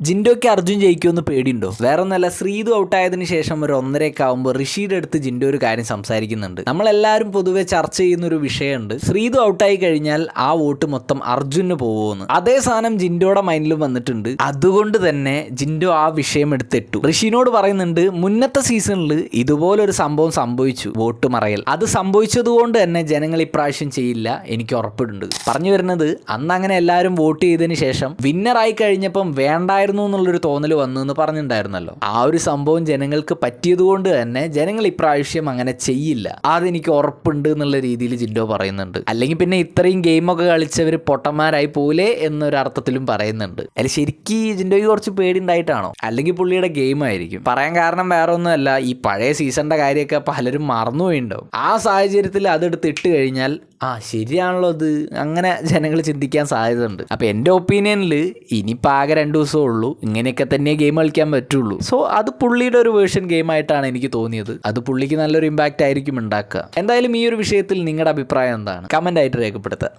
ജിൻഡോയ്ക്ക് അർജുൻ ജയിക്കുമെന്ന് പേടിയുണ്ടോ? വേറെ ഒന്നല്ല ശ്രീതു ഔട്ടായതിനു ശേഷം ഒരു ഒന്നരയൊക്കെ ആകുമ്പോൾ ഋഷിയുടെ അടുത്ത് ജിൻഡോ ഒരു കാര്യം സംസാരിക്കുന്നുണ്ട്. നമ്മളെല്ലാവരും പൊതുവെ ചർച്ച ചെയ്യുന്ന ഒരു വിഷയമുണ്ട്. ശ്രീതു ഔട്ടായി കഴിഞ്ഞാൽ ആ വോട്ട് മൊത്തം അർജുന് പോകുമെന്ന് അതേ സാധനം ജിൻഡോയുടെ മൈൻഡിലും വന്നിട്ടുണ്ട്. അതുകൊണ്ട് തന്നെ ജിൻഡോ ആ വിഷയം എടുത്തിട്ടു. ഋഷിനോട് പറയുന്നുണ്ട് മുന്നത്തെ സീസണിൽ ഇതുപോലൊരു സംഭവം സംഭവിച്ചു വോട്ട് മറയൽ. അത് സംഭവിച്ചതുകൊണ്ട് തന്നെ ജനങ്ങൾ ഇപ്രാവശ്യം ചെയ്യില്ല എനിക്ക് ഉറപ്പിട്ടുണ്ട് പറഞ്ഞു വരുന്നത് അന്ന് അങ്ങനെ എല്ലാവരും വോട്ട് ചെയ്തതിന് ശേഷം വിന്നറായി കഴിഞ്ഞപ്പം വേണ്ടായിരുന്നു എന്നുള്ളൊരു തോന്നൽ വന്നു എന്ന് പറഞ്ഞിട്ടുണ്ടായിരുന്നല്ലോ ആ ഒരു സംഭവം ജനങ്ങൾക്ക് പറ്റിയതുകൊണ്ട് തന്നെ ജനങ്ങൾ ഇപ്രാവശ്യം അങ്ങനെ ചെയ്യില്ല. അതെനിക്ക് ഉറപ്പുണ്ട് എന്നുള്ള രീതിയിൽ ജിൻഡോ പറയുന്നുണ്ട്. അല്ലെങ്കിൽ പിന്നെ ഇത്രയും ഗെയിമൊക്കെ കളിച്ചവർ പൊട്ടന്മാരായി പോലെ എന്നൊരു അർത്ഥത്തിലും പറയുന്നുണ്ട്. അതിൽ ശരിക്കും ജിൻഡോയ്ക്ക് കുറച്ച് പേടി ഉണ്ടായിട്ടാണോ അല്ലെങ്കിൽ പുള്ളിയുടെ ഗെയിം ആയിരിക്കും. പറയാൻ കാരണം വേറെ ഒന്നുമല്ല ഈ പഴയ സീസണിന്റെ കാര്യമൊക്കെ പലരും മറന്നുപോയിണ്ടാവും. ആ സാഹചര്യത്തിൽ അതെടുത്ത് ഇട്ട് കഴിഞ്ഞാൽ ആ ശരിയാണല്ലോ അത് അങ്ങനെ ജനങ്ങൾ ചിന്തിക്കാൻ സാധ്യതയുണ്ട്. അപ്പോൾ എന്റെ ഒപ്പീനിയനിൽ ഇനിയിപ്പോൾ ആകെ രണ്ട് ദിവസമേ ഉള്ളൂ ഇങ്ങനെയൊക്കെ തന്നെ ഗെയിം കളിക്കാൻ പറ്റുള്ളൂ. സോ അത് പുള്ളിയുടെ ഒരു വേർഷൻ ഗെയിം ആയിട്ടാണ് എനിക്ക് തോന്നിയത്. അത് പുള്ളിക്ക് നല്ലൊരു ഇമ്പാക്റ്റ് ആയിരിക്കും ഉണ്ടാക്കുക. എന്തായാലും ഈ ഒരു വിഷയത്തിൽ നിങ്ങളുടെ അഭിപ്രായം എന്താണ്? കമന്റ് ആയിട്ട് രേഖപ്പെടുത്തുക.